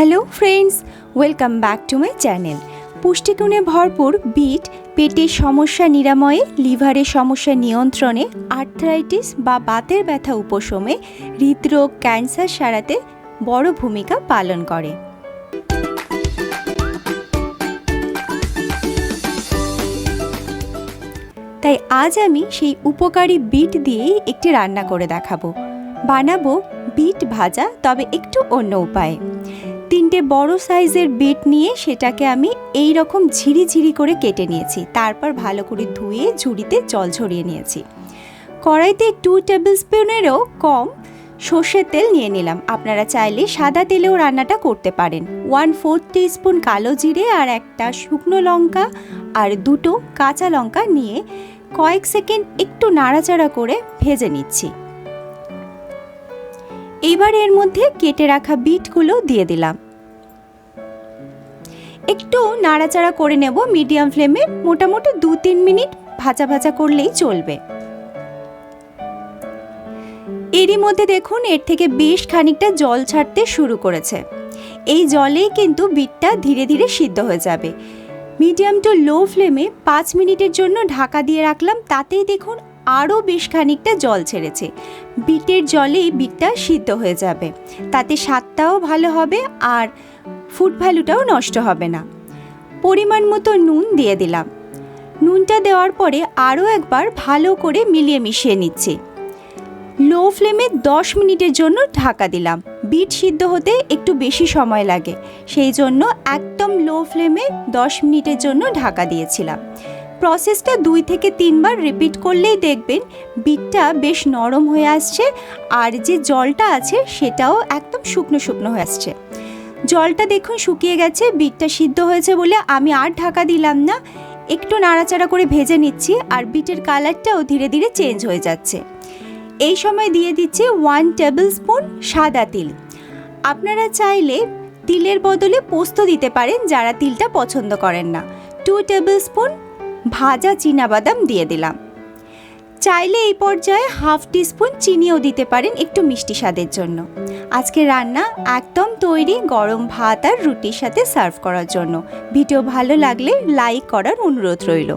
Hello friends welcome back to my channel পুষ্টিগুণে ভরপুর bit পেটের সমস্যা নিরাময়ে লিভারের সমস্যা নিয়ন্ত্রণে আর্থ্রাইটিস বা বাতের ব্যথা উপশমে, হৃদরোগ, ক্যান্সার সারাতে বড় ভূমিকা পালন করে। তাই আজ আমি সেই উপকারী বিট দিয়েই একটি রান্না করে দেখাবো। বানাবো বিট ভাজা, তবে একটু অন্য উপায়ে। তিনটে বড় সাইজের বিট নিয়ে সেটাকে আমি এই রকম ঝিরি ঝিরি করে কেটে নিয়েছি। তারপর ভালো করে ধুয়ে ঝুড়িতে জল ঝরিয়ে নিয়েছি। কড়াইতে টু টেবিল স্পুনেরও কম সর্ষের তেল নিয়ে নিলাম। আপনারা চাইলে সাদা তেলেও রান্নাটা করতে পারেন। ওয়ান ফোর্থ স্পুন কালো জিরে আর একটা শুকনো লঙ্কা আর দুটো কাঁচা লঙ্কা নিয়ে কয়েক সেকেন্ড একটু নাড়াচাড়া করে ভেজে নিচ্ছি। এইবার এর মধ্যে কেটে রাখা বিটগুলো দিয়ে দিলাম। একটু নাড়াচাড়া করে নেব মিডিয়াম ফ্লেমে। মোটামুটি দু তিন মিনিট ভাজা ভাজা করলেই চলবে। এরই মধ্যে দেখুন, এর থেকে বেশ খানিকটা জল ছাড়তে শুরু করেছে। এই জলেই কিন্তু বিটটা ধীরে ধীরে সিদ্ধ হয়ে যাবে। মিডিয়াম টু লো ফ্লেমে পাঁচ মিনিটের জন্য ঢাকা দিয়ে রাখলাম, তাতেই দেখুন আরও বেশ খানিকটা জল ছেড়েছে। বিটের জলেই বিটটা সিদ্ধ হয়ে যাবে। তাতে স্বাদটাও ভালো হবে আর ফুড ভ্যালুটাও নষ্ট হবে না। পরিমাণ মতো নুন দিয়ে দিলাম। নুনটা দেওয়ার পরে আরও একবার ভালো করে মিলিয়ে মিশিয়ে নিচ্ছি। লো ফ্লেমে দশ মিনিটের জন্য ঢাকা দিলাম। বিট সিদ্ধ হতে একটু বেশি সময় লাগে। সেই জন্য একদম লো ফ্লেমে দশ মিনিটের জন্য ঢাকা দিয়েছিলাম। প্রসেসটা দুই থেকে তিনবার রিপিট করলেই দেখবেন বিটটা বেশ নরম হয়ে আসছে আর যে জলটা আছে সেটাও একদম শুকনো শুকনো হয়ে আসছে। জলটা দেখুন শুকিয়ে গেছে, বিটটা সিদ্ধ হয়েছে বলে আমি আর ঢাকা দিলাম না। একটু নাড়াচাড়া করে ভেজে নিচ্ছি আর বিটের কালারটাও ধীরে ধীরে চেঞ্জ হয়ে যাচ্ছে। এই সময় দিয়ে দিচ্ছি ওয়ান টেবিল স্পুন সাদা তিল। আপনারা চাইলে তিলের বদলে পোস্ত দিতে পারেন যারা তিলটা পছন্দ করেন না। টু টেবিল স্পুন ভাজা বাদাম দিয়ে দিলাম। চাইলে এই পর্যায়ে হাফ টি স্পুন চিনিও দিতে পারেন একটু মিষ্টি স্বাদের জন্য। আজকে রান্না একদম তৈরি গরম ভাত আর রুটির সাথে সার্ভ করার জন্য। ভিডিও ভালো লাগলে লাইক করার অনুরোধ রইল।